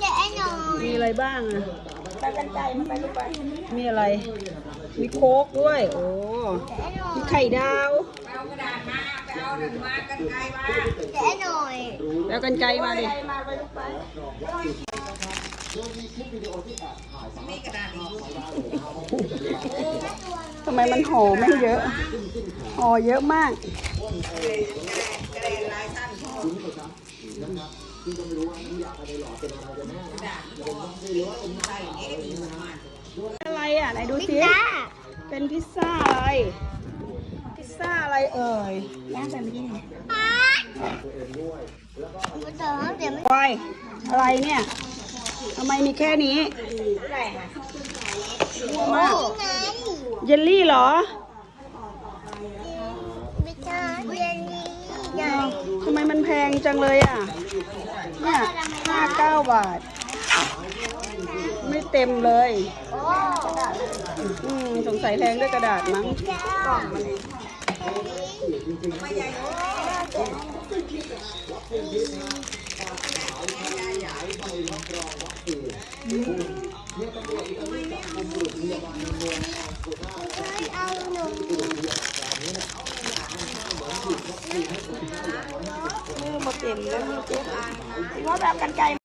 แกะหน่อยมีอะไรบ้างอะไปกันไกลมาไปลูกไปมีอะไร มีโค้กด้วย โอ้มีไข่ดาวเอากระดาษมาไปเอาหนังมากันไกลมาแกะหน่อยแล้วกั นไกลมาดิไกลมาไปลูกไปนี่กระดาษอีกทำไมมันห่อไม่เยอะห่อเยอะมากกระดาษลายสั้นพออะไรอะไหนดูพิซสิซ่าเป็นพิซซ่าอะไร พิซซ่าอะไรเอ่ยย่างแบบนี้ป๊าไม่ต้องเดี๋ยวไม่วายอะไรเนี่ยทำไมมีแค่นี้อะไรคะมากนี่ไงเยลลี่เหรอ ทำไมมันแพงจังเลยอะ เนี่ยห้าเก้าบาท ไม่เต็มเลยอ้อืมสงสัยแพงด้วยกระดาษมั้งกล่องมันไม่ใหญ่โอ้ เอาหนู มือหมดเต็มแล้วมือเจ็บว่าแบบกันไกล